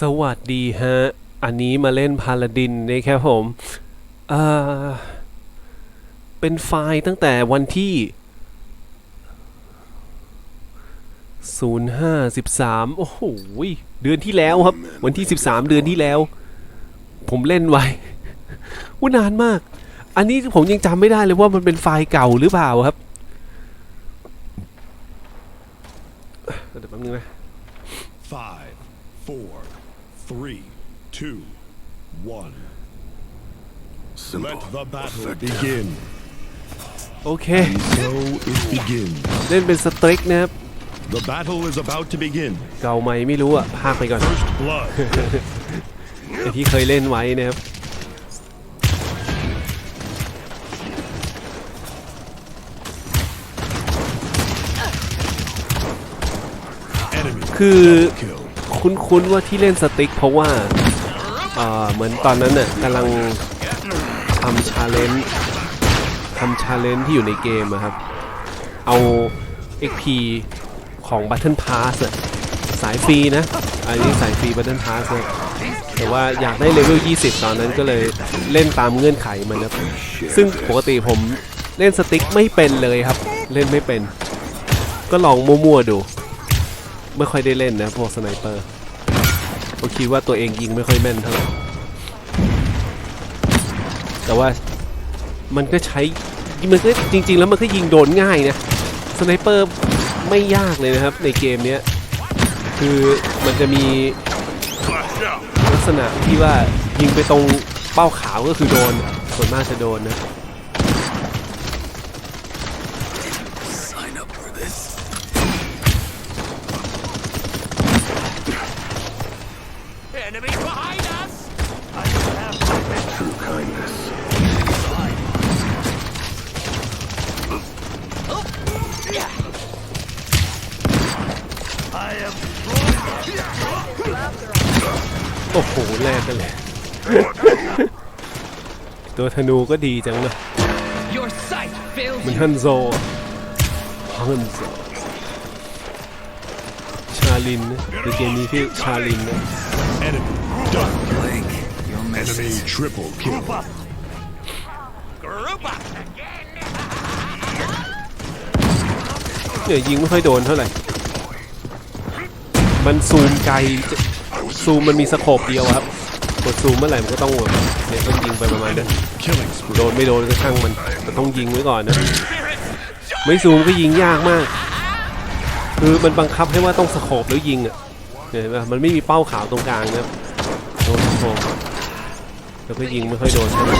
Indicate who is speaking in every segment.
Speaker 1: สวัสดีฮะ อันนี้มาเล่นพาลาดินนะครับผมเอ่อเป็นไฟล์ตั้งแต่วันที่ 05 13 โอ้โห เดือนที่แล้วครับ วันที่ 13 เดือนที่แล้ว ผมเล่นไว้ว่านานมาก อันนี้ผมยังจำไม่ได้เลยว่ามันเป็นไฟล์เก่าหรือเปล่าครับ เดี๋ยวแป๊บนึงนะ
Speaker 2: three, two, one. Let the battle begin.
Speaker 1: โอเค
Speaker 2: So it begins.
Speaker 1: เล่นเป็นสตริกนะครับ
Speaker 2: The battle is about to begin.
Speaker 1: เก่าไหมไม่รู้อะพากไปก่อน
Speaker 2: First blood.
Speaker 1: ไอที่เคยเล่นไว้นะครับ
Speaker 2: Enemy
Speaker 1: คือ
Speaker 2: kill.
Speaker 1: คุ้นๆว่าที่เล่นสติ๊กเพราะว่าเออเหมือนตอนนั้นน่ะกำลังทำชาเลนจ์ทำชาเลนจ์ที่อยู่ในเกมอะครับ เอา XP ของ Battle Pass อะสายฟรีนะ อันนี้สายฟรี Battle Pass นะแต่ว่าอยากได้เลเวล 20 ตอนนั้นก็เลยเล่นตามเงื่อนไขมันนะซึ่งปกติผมเล่นสติ๊กไม่เป็นเลยครับ เล่นไม่เป็น ก็ลองมั่วๆดู ไม่ค่อยได้เล่นนะพวกสไนเปอร์ ผมคิดว่าตัวเองยิงไม่ค่อยแม่นเท่าไหร่แต่ว่ามันก็ใช้มันก็จริง ๆ แล้วมันก็ยิงโดนง่ายนะสไนเปอร์ไม่ยากเลยนะครับในเกมเนี้ยคือมันจะมีลักษณะที่ว่ายิงไปตรงเป้าขาวก็คือโดนส่วนมากจะโดนนะ กกันเลย ตัวธนูก็ดีจังนะ
Speaker 3: Your sight fails
Speaker 1: มัน
Speaker 3: you.
Speaker 1: ฮันโซฮันโซชาลินนะในเกมนี้ที่ชาลินนะ
Speaker 2: Enemy double kill.
Speaker 3: Blink. You'll miss
Speaker 2: Enemy
Speaker 3: it.
Speaker 2: triple kill.
Speaker 3: Group up.
Speaker 1: เนี่ยยิงไม่ค่อยโดนเท่าไหร่ มันซูมไกลจะซูมมันมีสโคปเดียวครับ กดซูมเมื่อไหร่มันก็ต้องเนี่ยต้องยิงไปประมาณนั้นโดนไม่โดนก็ช่างมันแต่ต้องยิงไว้ก่อนนะไม่ซูมก็ยิงยากมาก คือมันบังคับให้ว่าต้องสโคปแล้วยิงอะเนี่ยเห็นไหมมันไม่มีเป้าขาวตรงกลางนะโดนสโคปแล้วก็ยิงไม่ค่อยโดนใช่ไหม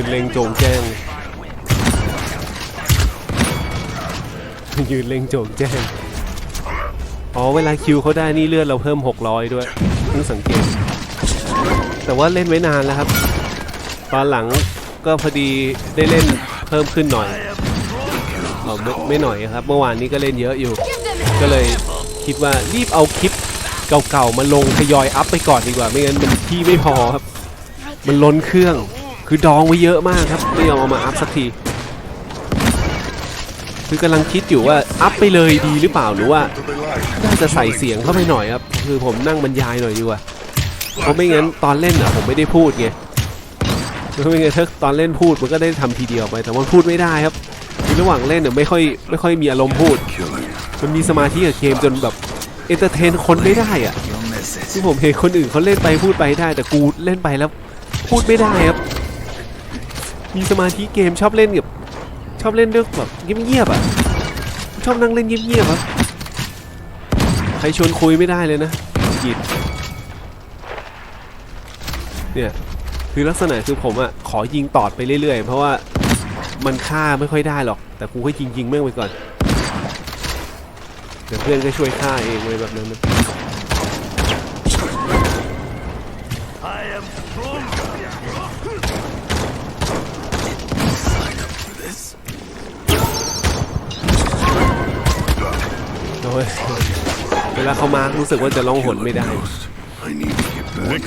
Speaker 1: ยืนเล็งโจงแจ้ง ยืนเล็งโจงแจ้ง อ๋อ เวลาคิวเขาได้นี่เลือดเราเพิ่ม 600 ด้วยเพิ่งสังเกต แต่ว่าเล่นไว้นานแล้วครับ ตอนหลังก็พอดีได้เล่นเพิ่มขึ้นหน่อยอ๋อไม่ไม่หน่อยครับ เมื่อวานนี้ก็เล่นเยอะอยู่ ก็เลยคิดว่ารีบเอาคลิปเก่าๆมาลงทยอยอัพไปก่อนดีกว่า ไม่งั้นมันที่ไม่พอครับ มันล้นเครื่อง คือดองไว้เยอะมากครับไม่ยอมเอามาอัพสักที คือกำลังคิดอยู่ว่าอัพไปเลยดีหรือเปล่าหรือว่าน่าจะใส่เสียงเข้าไปหน่อยครับ คือผมนั่งบรรยายหน่อยดีกว่าเพราะไม่งั้นตอนเล่นอะผมไม่ได้พูดไงเพราะไม่งั้นถ้าตอนเล่นพูดมันก็ได้ทำทีเดียวไป แต่ว่าพูดไม่ได้ครับระหว่างเล่นเนี่ยไม่ค่อยไม่ค่อยมีอารมณ์พูดมันมีสมาธิกับเกมจนแบบเอนเตอร์เทนคนไม่ได้อะที่ผมเห็นคนอื่นเขาเล่นไปพูดไปได้ แต่กูเล่นไปแล้วพูดไม่ได้ครับ มีสมาธิเกมชอบเล่นกับชอบเล่นด้วยแบบเงียบๆอะชอบนั่งเล่นเงียบๆครับใครชวนคุยไม่ได้เลยนะหยิดเนี่ยคือลักษณะคือผมอะขอยิงตอดไปเรื่อยๆ เพราะว่ามันฆ่าไม่ค่อยได้หรอก แต่กูก็ยิงยิงๆแม่งไปก่อน เดี๋ยวเพื่อนก็ช่วยฆ่าเองเลยแบบนั้นนะ โอ้ยเวลาเขามาร์ครู้สึกว่าจะล่องหนไม่ได้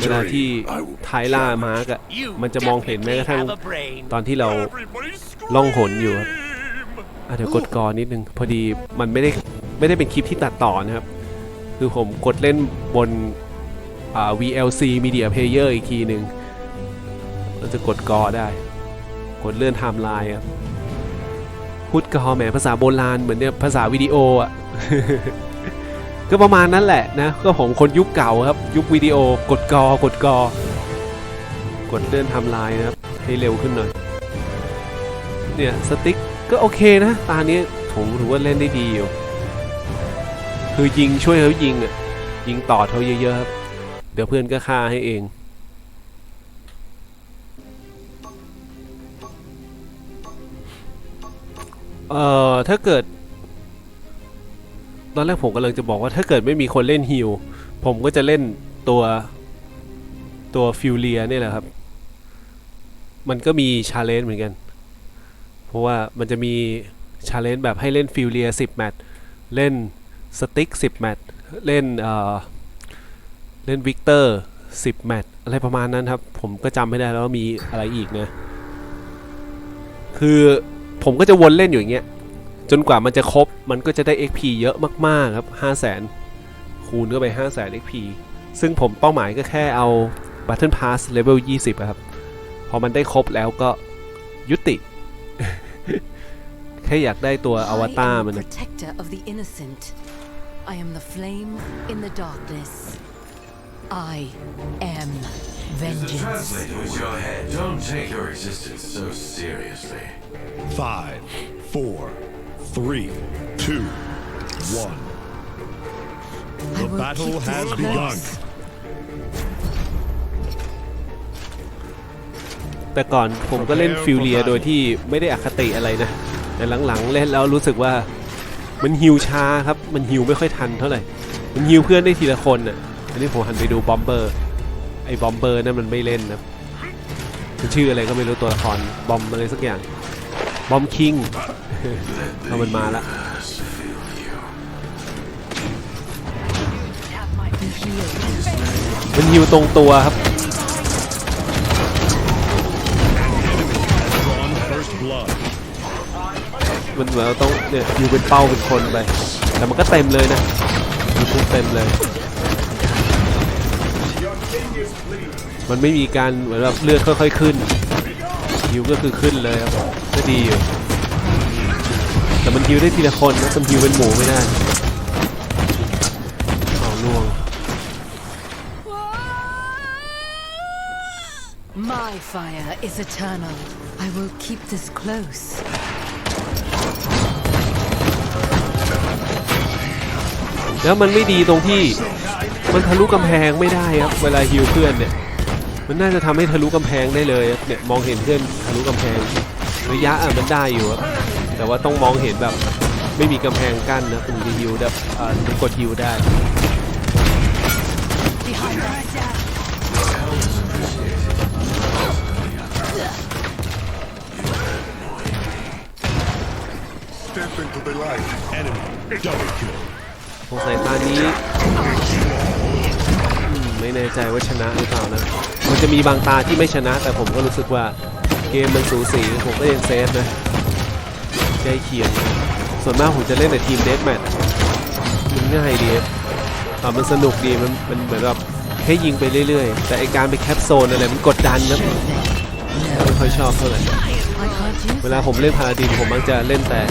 Speaker 1: เวลาที่ท้ายล่ามาร์กอะมันจะมองเห็นแม้กระทั่งตอนที่เราล่องหนอยู่อะเดี๋ยวกดกอนิดนึง พอดีมันไม่ได้ไม่ได้เป็นคลิปที่ตัดต่อนะครับ คือผมกดเล่นบนอ่า VLC Media Player อีกทีหนึ่งเราจะกดกอได้ กดเลื่อนไทม์ไลน์ครับพูดกอแหมภาษาโบราณเหมือนเนี่ยภาษาวิดีโออะ ก็ประมาณนั้นแหละนะ ก็ผมคนยุคเก่าครับ ยุควิดีโอกดกอกดกอ กดเลื่อนทำลายนะครับ ให้เร็วขึ้นหน่อย เนี่ยสติ๊กก็โอเคนะ ตาเนี้ยผมถือว่าเล่นได้ดีอยู่ คือยิงช่วยเขายิงอะ ยิงต่อเขาเยอะๆครับ เดี๋ยวเพื่อนก็ฆ่าให้เองเอ่อถ้าเกิด ตอนแรกผมกำลังจะบอกว่าถ้าเกิดไม่มีคนเล่นฮิลผมก็จะเล่นตัวตัวฟิวเลียเนี่ยแหละครับ มันก็มีชาเลนจ์เหมือนกัน เพราะว่ามันจะมีชาเลนจ์แบบให้เล่นฟิวเลีย10 แมตช์เล่นสติ๊ก10 แมตช์เล่นเอ่อเล่นวิกเตอร์10 แมตช์อะไรประมาณนั้นครับ ผมก็จำไม่ได้แล้วมีอะไรอีกนะ คือผมก็จะวนเล่นอยู่อย่างเงี้ย จนกว่ามันจะครบมันก็จะได้ XP เยอะมากๆครับ 5 0 0 0 0 0 คูณเข้าไป 5 0 0 0 0 0 XP ซึ่งผมเป้าหมายก็แค่เอา Battle Pass Level 20อะครับ พอมันได้ครบแล้วก็ยุติ แค่อยากได้ตัวอวตาร
Speaker 4: I am
Speaker 1: มัน
Speaker 4: the
Speaker 1: นะ
Speaker 4: protector of the innocent. I am the flame in the darkness. I am vengeance.
Speaker 5: Translate with your head. Don't take your existence so seriously.
Speaker 2: Five, four, three, two, one.
Speaker 4: I
Speaker 2: The
Speaker 4: will
Speaker 2: battle
Speaker 4: keep this
Speaker 2: has
Speaker 4: close.
Speaker 2: begun.
Speaker 1: แต่ก่อนผมก็เล่นฟิวเลียโดยที่ไม่ได้อคติอะไรนะ แต่หลังๆเล่นแล้วรู้สึกว่ามันฮิวช้าครับ มันฮิวไม่ค่อยทันเท่าไหร่ มันฮิวเพื่อนได้ทีละคนน่ะ อันนี้ผมหันไปดูบอมเบอร์ ไอ้บอมเบอร์นั่นมันไม่เล่นนะมันชื่ออะไรก็ไม่รู้ตัวละครบอมอะไรสักอย่าง บอมคิงเอามันมาละมันฮิวตรงตัวครับ มันเหมือนเราต้องเนี่ยฮิวเป็นเป้าเป็นคนไป แต่มันก็เต็มเลยนะมันทุกเต็มเลย มันไม่มีการเหมือนแบบเลือดค่อย ๆ ขึ้น ฮิวก็คือขึ้นเลยครับก็ดีอยู่ แต่มันฮิวได้ทีละคนนะมันฮิวเป็นหมูไม่ได้เอาล่วง
Speaker 4: My fire is eternal. I will keep this close.
Speaker 1: แล้วมันไม่ดีตรงที่ มันทะลุกำแพงไม่ได้ครับ เวลาฮิวเพื่อนเนี่ย มันน่าจะทำให้ทะลุกำแพงได้เลยครับเนี่ยมองเห็นเพื่อนทะลุกำแพงระยะอะมันได้อยู่ครับแต่ว่าต้องมองเห็นแบบไม่มีกำแพงกั้นนะถึงจะฮิวแบบอ่าถึงกดฮิวได้
Speaker 4: Behind us.
Speaker 3: Step into the light.
Speaker 2: Enemy double kill.
Speaker 1: สงสัยตานี้อืม ไม่แน่ใจว่าชนะหรือเปล่านะ มันจะมีบางตาที่ไม่ชนะ แต่ผมก็รู้สึกว่าเกมมันสูสีผมก็ยังเซฟนะใกล้เคียงนส่วนมากผมจะเล่นแต่ทีมเดสแมทมันง่ายดีอะมันสนุกดีมันมันเหมือนแบบแค่ยิงไปเรื่อยๆ แต่ไอการไปแคปโซนอะไรมันกดดันนะไม่ค่อยชอบเท่าไหร่เวลาผมเล่นพาราดินผมมักจะเล่นแต่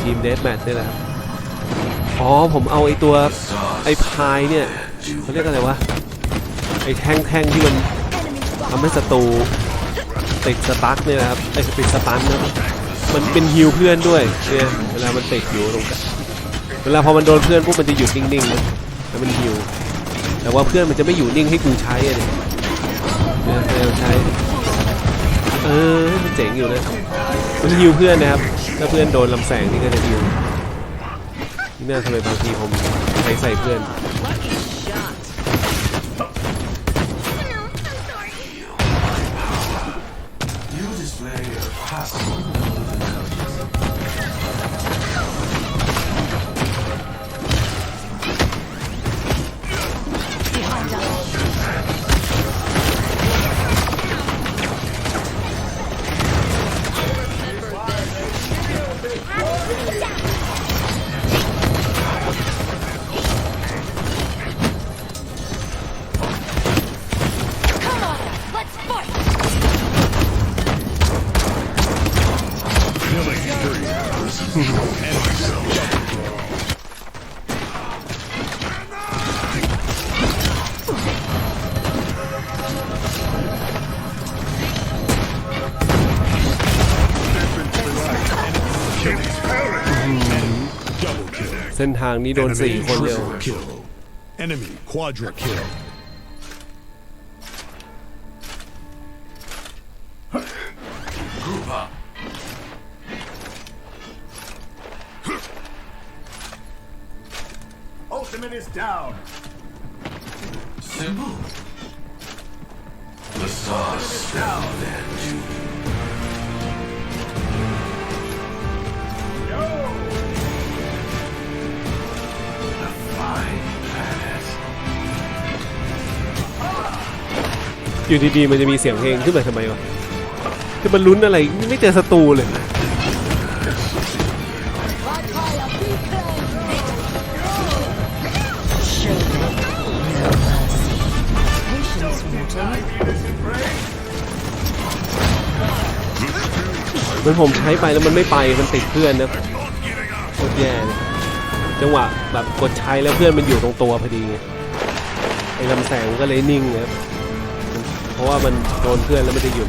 Speaker 1: ทีมเดสแมทนี่แหละครับอ๋อผมเอาไอตัวไอพายเนี่ย เขาเรียกอะไรวะ ไอ้แท่งแท่งที่มันทำให้ศัตรูติดสตั๊กเนี่ยนะครับไอ้ติดสตันนะมันเป็นฮิวเพื่อนด้วยเนี่ยเวลามันติดอยู่ตรงกันเวลาพอมันโดนเพื่อนปุ๊บมันจะหยุดนิ่งๆนะแล้วมันฮิวแต่ว่าเพื่อนมันจะไม่อยู่นิ่งให้กูใช้อะเนี่ยเนี่ยเนี่ยใช้เออมันเจ๋งอยู่นะมันฮิวเพื่อนนะครับถ้าเพื่อนโดนลำแสงนี่ก็จะฮิวนี่น่าทำไมบางทีผมใช้ใส่เพื่อน เส้นทางนี้โดนสี่
Speaker 2: Enemy
Speaker 1: คนเร็ว
Speaker 2: triple kill. Enemy quadra kill.
Speaker 5: Group up.
Speaker 6: Ultimate is down.
Speaker 5: Simple. The stars stand at you.
Speaker 1: อยู่ดีๆมันจะมีเสียงเพลงขึ้นมาทำไมวะคือมันลุ้นอะไรไม่เจอศัตรูเลย มันผมใช้ไปแล้วมันไม่ไปมันติดเพื่อนนะโคตรแย่เลยจังหวะแบบกดใช้แล้วเพื่อนมันอยู่ตรงตัวพอดีไอ้ลำแสงก็เลยนิ่งนะครับ เพราะว่ามันโดนเพื่อนแล้วไม่ได้หยุด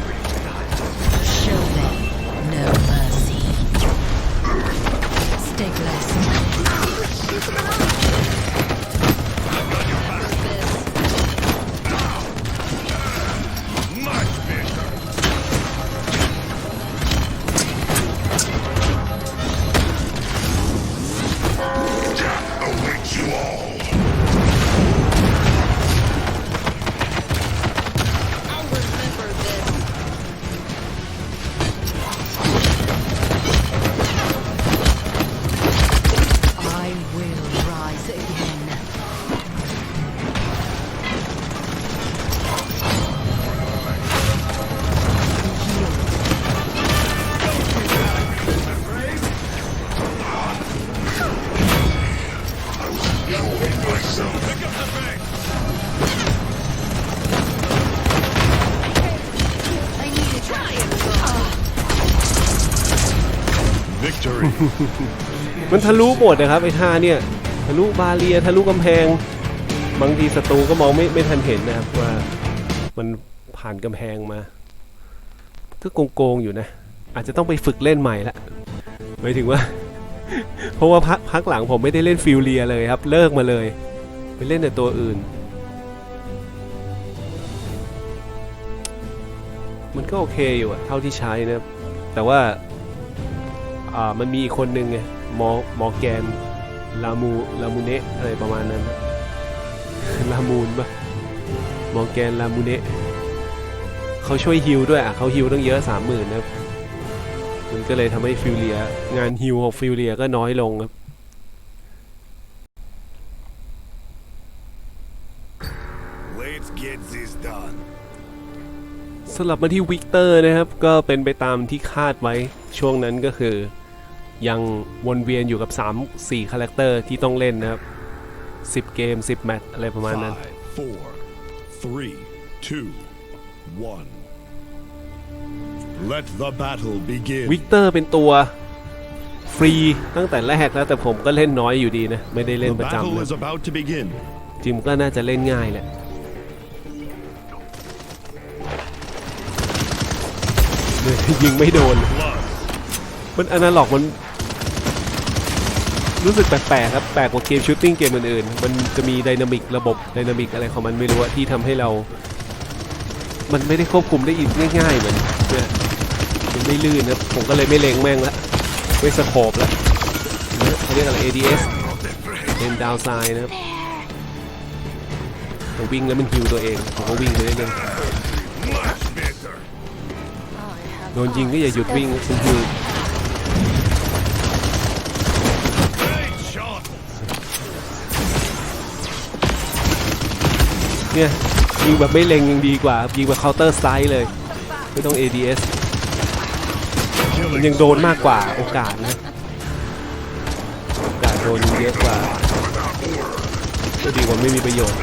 Speaker 1: มันทะลุหมดนะครับไอ้ท่าเนี่ยทะลุบาเรียทะลุกำแพง บางทีศัตรูก็มองไม่ไม่ทันเห็นนะครับว่ามันผ่านกำแพงมาก็โกงๆอยู่นะ อาจจะต้องไปฝึกเล่นใหม่ละหมายถึงว่า เพราะว่าพักพักหลังผมไม่ได้เล่นฟิลเลียเลยครับ เลิกมาเลย ไปเล่นแต่ตัวอื่น มันก็โอเคอยู่อะเท่าที่ใช้นะครับแต่ว่า อ่ามันมีอีกคนหนึ่งไงมอมอร์แกนลามูลามูเนะอะไรประมาณนั้นลามูนปะมอร์แกนลามูเนะเขาช่วยฮิลด้วยอะเขาฮิลตั้งเยอะสามหมื่นนะครับมันก็เลยทำให้ฟิลเลียงานฮิลของฟิลเลียก็น้อยลงครับ
Speaker 2: Let's get this done.
Speaker 1: สลับมาที่วิกเตอร์นะครับ ก็เป็นไปตามที่คาดไว้ช่วงนั้นก็คือ ยังวนเวียนอยู่กับ 3-4 คาแรคเตอร์ที่ต้องเล่นนะครับ 10 เกม 10 แมตช์อะไรประมาณนั้น
Speaker 2: Five, four, three, two, one. Let the battle begin.
Speaker 1: วิกเตอร์เป็นตัวฟรีตั้งแต่แรกแล้วแต่ผมก็เล่นน้อยอยู่ดีนะ ไม่ได้เล่น
Speaker 2: The
Speaker 1: ประจำ
Speaker 2: battle
Speaker 1: นะ
Speaker 2: is about to begin.
Speaker 1: จิมก็น่าจะเล่นง่ายแหละยิงไม่โดน
Speaker 2: Blood.
Speaker 1: มันอนาล็อกมัน รู้สึกแปลกๆครับแปลกกว่าเกมชูตติ้งเกมอื่นๆ มันจะมีไดนามิกระบบไดนามิกอะไรของมันไม่รู้ที่ทำให้เรา มันไม่ได้ควบคุมได้อีกง่ายๆเหมือนเนี่ยมันไม่ลื่นนะผมก็เลยไม่เลงแม่งละไม่สโคบละเขาเรียกอะไร ADS เป็นดาวไซน์นะครับวิ่งแล้วมันฮิวตัวเองผมก็วิ่งไปเรื่อยๆโดนยิงก็อย่าหยุดวิ่งคุณฮิว เนี่ยยิงแบบไม่เล็งยังดีกว่ายิงแบบเคาน์เตอร์ไซด์เลย ไม่ต้อง ADS มันยังโดนมากกว่าโอกาสนะโอกาสโดนเยอะกว่าก็ดีกว่าไม่มีประโยชน์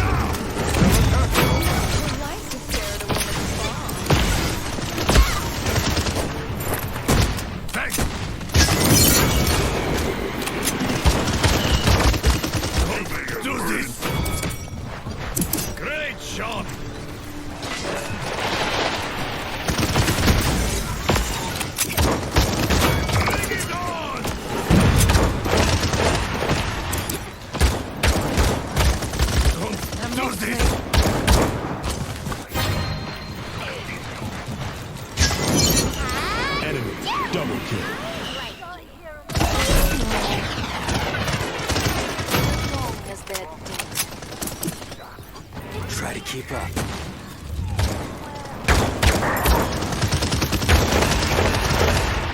Speaker 6: Try to keep up.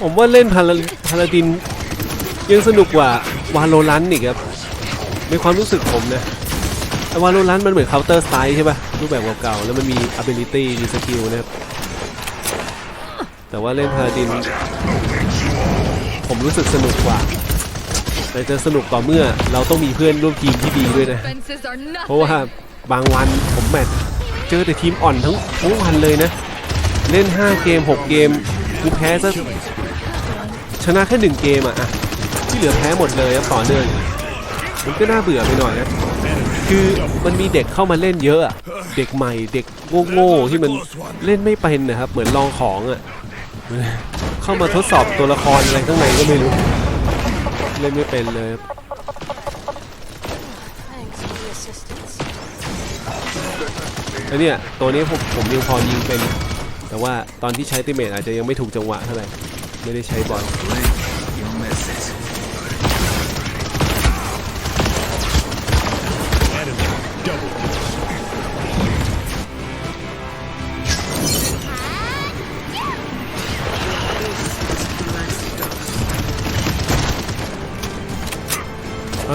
Speaker 1: ผมว่าเล่นพาราพาราดินยังสนุกกว่าวาโลรันอีกครับในความรู้สึกผมนะวาโลรันมันเหมือน Counter Strike ใช่ป่ะรูปแบบเก่าๆแล้วมันมี ability มีสกิลนะครับแต่ว่าเล่นพาราดิน ผมรู้สึกสนุกกว่าแต่จะสนุกต่อเมื่อเราต้องมีเพื่อนร่วมทีมที่ดีด้วยนะ
Speaker 4: Fences are
Speaker 1: เพราะว่า บางวันผมแมตช์เจอแต่ทีมอ่อนทั้งทั้งวันเลยนะ เล่น 5 เกม 6 เกมกูแพ้ซะชนะแค่หนึ่งเกมอะอะที่เหลือแพ้หมดเลยต่อเนื่องมันก็น่าเบื่อไปหน่อยนะคือมันมีเด็กเข้ามาเล่นเยอะอะเด็กใหม่เด็กโง่ๆที่มันเล่นไม่เป็นนะครับ เหมือนลองของอะเข้ามาทดสอบตัวละครอะไรข้างในก็ไม่รู้ เล่นไม่เป็นเลย แล้วเนี่ยตัวนี้ผมผมยังพอยิงเป็น แต่ว่าตอนที่ใช้ติเมตอาจจะยังไม่ถูกจังหวะเท่าไหร่ไม่ได้ใช้บอย
Speaker 6: Blink, you'll miss it.
Speaker 2: Enemy double kill.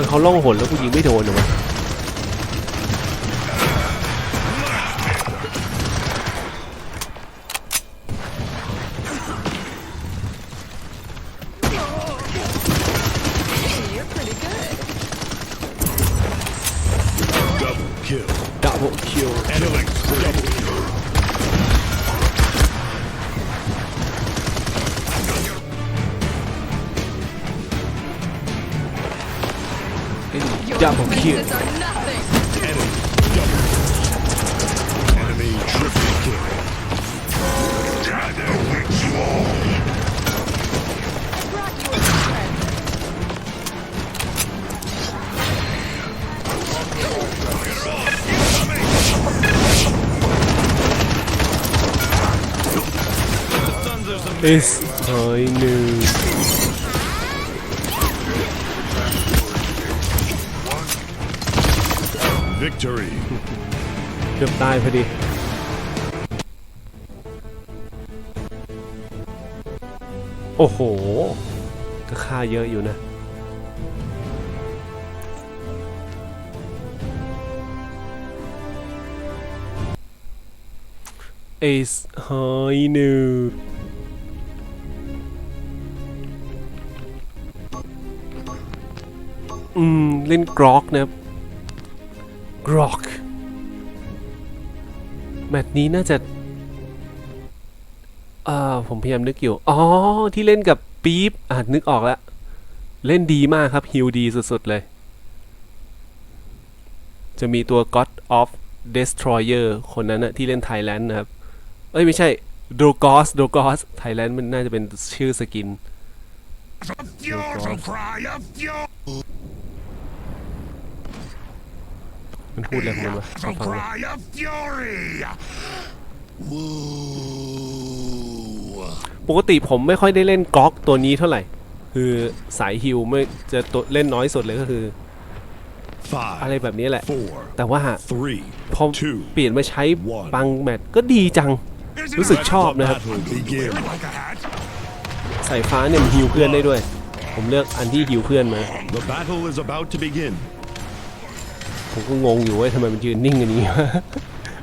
Speaker 1: เขาล่องหนแล้วกูยิงไม่โดนเหรอวะ
Speaker 2: Double kill.
Speaker 1: ดับเบิลคิว
Speaker 2: Enemy double kill.
Speaker 1: Is I knew
Speaker 2: Victory.
Speaker 1: เกือบตายพอดี โอ้โห ก็ค่าเยอะอยู่นะ Ace High New อืม เล่นกรอกนะครับกรอกแมตช์นี้น่าจะอ่าผมพยายามนึกอยู่ อ๋อ ที่เล่นกับปี๊บอ่านึกออกแล้วเล่นดีมากครับฮิลดีสุด ๆ เลย จะมีตัว God of Destroyer คนนั้นนะที่เล่น Thailand นะครับ เอ้ย ไม่ใช่ d o g o s d o g o s Thailand มันน่าจะเป็นชื่อสกิน มันพูดอะไรของมันวะขอ
Speaker 3: A
Speaker 1: ฟังหน่อย
Speaker 3: cry of fury. Woo.
Speaker 1: ปกติผมไม่ค่อยได้เล่นก๊อกตัวนี้เท่าไหร่ คือสายฮิลไม่จะตัวเล่นน้อยสุดเลยก็คือ อะไร
Speaker 2: Five,
Speaker 1: แบบนี้แหละ
Speaker 2: four,
Speaker 1: แต่ว่า
Speaker 2: three,
Speaker 1: พอ
Speaker 2: two.
Speaker 1: เปลี่ยนมาใช้
Speaker 2: one
Speaker 1: บางแมตช์ก็ดีจัง รู้สึกชอบนะครับ
Speaker 2: Battle begin.
Speaker 3: Like a hat.
Speaker 1: สายฟ้าเนี่ยมันฮิวเพื่อนได้ด้วย ผมเลือกอันที่ฮิวเพื่อนมา ผมก็งงอยู่ว่าทำไมมันยืนนิ่งอย่างนี้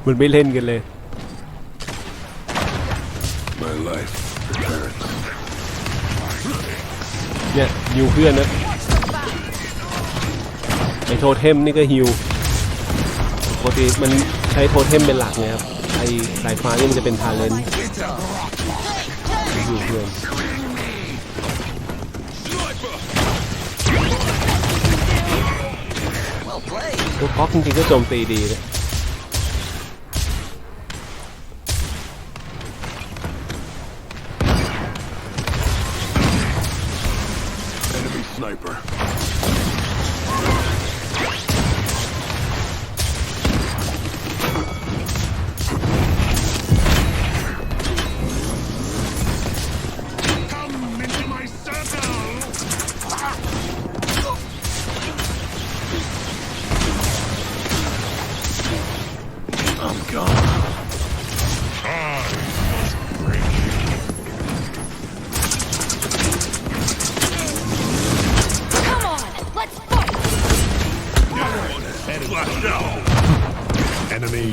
Speaker 1: มันไม่เล่นกันเลย
Speaker 3: My life.
Speaker 1: เนี่ยฮิวเพื่อนนะไอโทเทมนี่ก็ฮิวปกติมันใช้โทเทมเป็นหลักไงครับไอสายฟ้านี่มันจะเป็นทาเลนต์ฮิวเพื่อน ตัวก๊อกจริงๆก็โจมตีดีนะ
Speaker 3: Enemy sniper.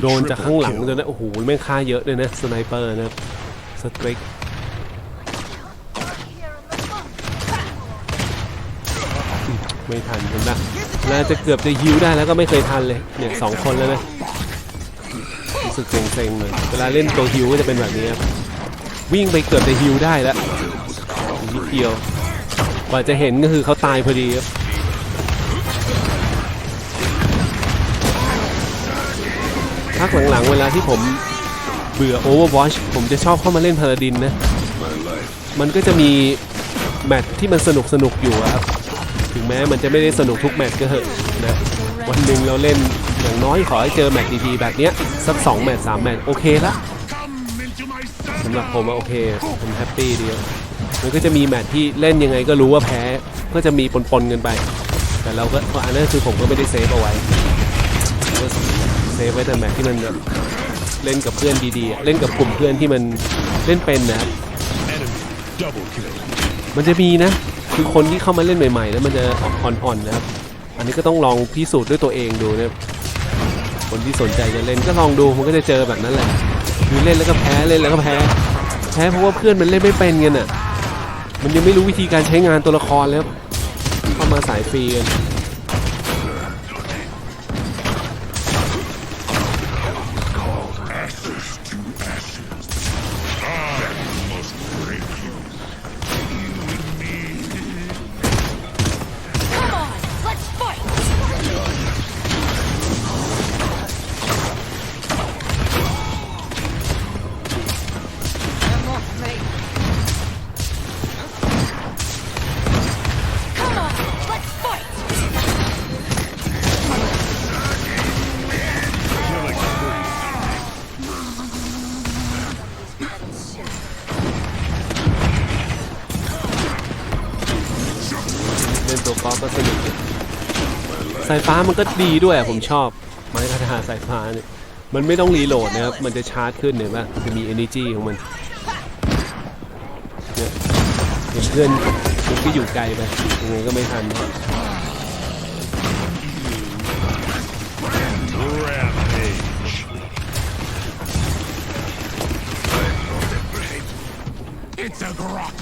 Speaker 1: โดนจากข้างหลังจนนะโอ้โหแม่งฆ่าเยอะเลยนะสไนเปอร์นะสตริกไม่ทันเห็นปะน่าจะเกือบจะฮิวได้แล้วก็ไม่เคยทันเลยเนี่ยสองคนแล้วนะรู้สึกเซ็งๆเลยเวลาเล่นตัวฮิวก็จะเป็นแบบนี้ครับวิ่งไปเกือบจะฮิวได้แล้วนิดเดียวกว่าจะเห็นก็คือเขาตายพอดีครับ พักหลังๆ เวลาที่ผมเบื่อ Overwatch ผมจะชอบเข้ามาเล่นพาราดินนะ มันก็จะมีแมตช์ที่มันสนุกสนุกอยู่ครับ ถึงแม้มันจะไม่ได้สนุกทุกแมตช์ก็เถอะนะ วันหนึ่งเราเล่นอย่างน้อยขอให้เจอแมตช์ดีๆ แบบเนี้ย สัก2แมตช์3แมตช์โอเคละสำหรับผมอะโอเคผมแฮปปี้ดีมันก็จะมีแมตช์ที่เล่นยังไงก็รู้ว่าแพ้ก็จะมีปนๆกันไป แต่เราก็อันนั้นคือผมก็ไม่ได้เซฟเอาไว้ก็เซ ฟไว้แต่แมตช์ที่มันแบบเล่นกับเพื่อนดีๆ เล่นกับกลุ่มเพื่อนที่มันเล่นเป็นนะครับมันจะมีนะ คือคนที่เข้ามาเล่นใหม่ๆ แล้วมันจะอ่อนๆนะครับ อันนี้ก็ต้องลองพิสูจน์ด้วยตัวเองดูนะคนที่สนใจจะเล่นก็ลองดูมันก็จะเจอแบบนั้นแหละคือเล่นแล้วก็แพ้เล่นแล้วก็แพ้ แพ้เพราะว่าเพื่อนมันเล่นไม่เป็นกันอะ มันยังไม่รู้วิธีการใช้งานตัวละครแล้วเข้ามาสายฟรีกันายฟ้ามันก็ดีด้วยผมชอบ ไม้คาถาสายฟ้าเนี่ยมันไม่ต้องรีโหลดนะครับ มันจะชาร์จขึ้นเห็นปะมันจะมี energy ของมันเนี่ยเห็นเพื่อนมันก็อยู่ไกลไปยังไงก็ไม่ทัน
Speaker 2: Rampage.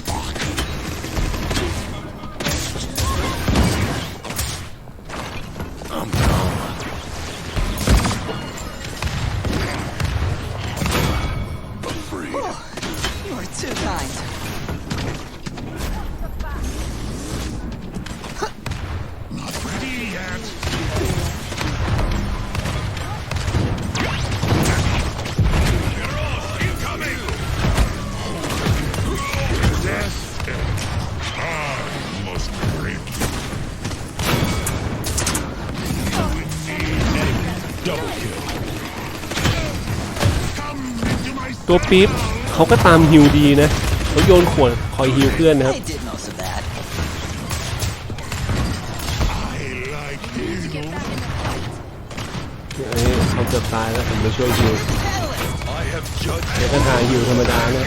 Speaker 1: ตัวปี๊บเขาก็ตามฮิวดีนะเขาโยนขวดคอยฮิวเพื่อนนะครับ
Speaker 6: I did most of that.
Speaker 3: I like evil.
Speaker 1: เอ้ยเขาเกือบตายแล้วผมมาช่วยฮิว
Speaker 2: I have judged
Speaker 1: เดี๋ยวก็ทาฮิวธรรมดานะ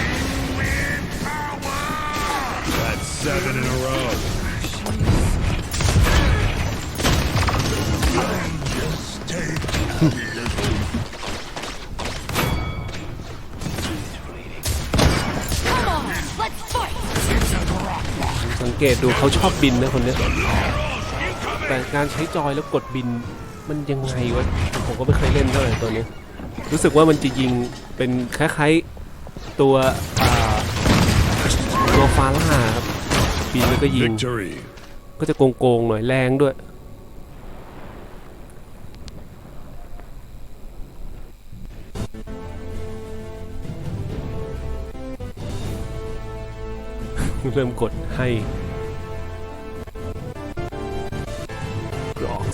Speaker 1: ตดูเขาชอบบินนะคนเนี้ยแต่การใช้จอยแล้วกดบินมันยังไงวะผมก็ไม่เคยเล่นเท่าไหร่ตัวนี้รู้สึกว่ามันจะยิงเป็นคล้ายๆตัวอ่าตัวฟาร่าครับบินแล้วก็ยิง
Speaker 2: Victory.
Speaker 1: ก็จะโกงๆหน่อยแรงด้วยเริ่มกดให้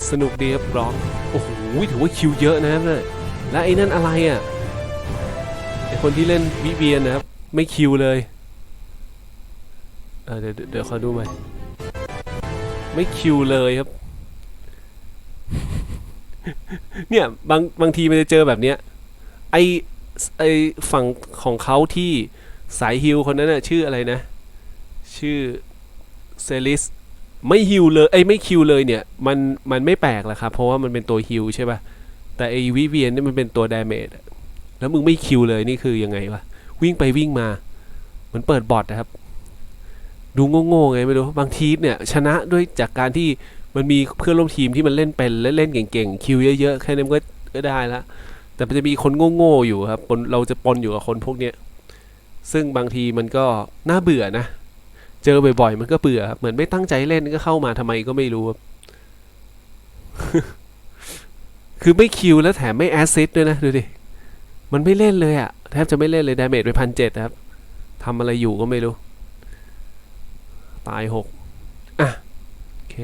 Speaker 1: สนุกดีครับกรอกโอ้โหถือว่าคิวเยอะนะครับเนี่ยและไอ้นั่นอะไรอะไอคนที่เล่นวิเวียนนะครับ ไม่คิวเลยเเดี๋ยวเดี๋ยวเดี๋ยวขอดูใหม่ไม่คิวเลยครับ เนี่ยบางบางทีมันจะเจอแบบเนี้ยไอไอฝั่งของเขาที่สายฮิวคนนั้นน่ะชื่ออะไรนะ ชื่อเซลิส ไม่ฮิวเลยไอยไม่คิวเลยเนี่ยมันมันไม่แปลกหรอกครับเพราะว่ามันเป็นตัวฮิวใช่ป่ะแต่ไอ้วิเวียนนี่มันเป็นตัวดาเมจแล้วมึงไม่คิวเลยนี่คือยังไงวะวิ่งไปวิ่งมาเหมือนเปิดบอทนะครับ ดูโง่ๆไงไม่รู้บางทีเนี่ยชนะด้วยจากการที่มันมีเพื่อนร่วมทีมที่มันเล่นเป็นและเล่นเก่งๆคิวเยอะๆแค่นี้มันก็ก็ได้ละแต่มันจะมีคนโง่ๆอยู่ครับเราจะปนอยู่กับคนพวกเนี้ยซึ่งบางทีมันก็น่าเบื่อนะ เจอบ่อยๆ มันก็เบื่อครับเหมือนไม่ตั้งใจเล่นก็เข้ามาทำไมก็ไม่รู้ครับคือไม่คิวแล้วแถมไม่แอสซิสด้วยนะ ดูดิ มันไม่เล่นเลยอะแทบจะไม่เล่นเลยดาเมจไปพันเจ็ดครับทำอะไรอยู่ก็ไม่รู้ ตายหกอะ โอเค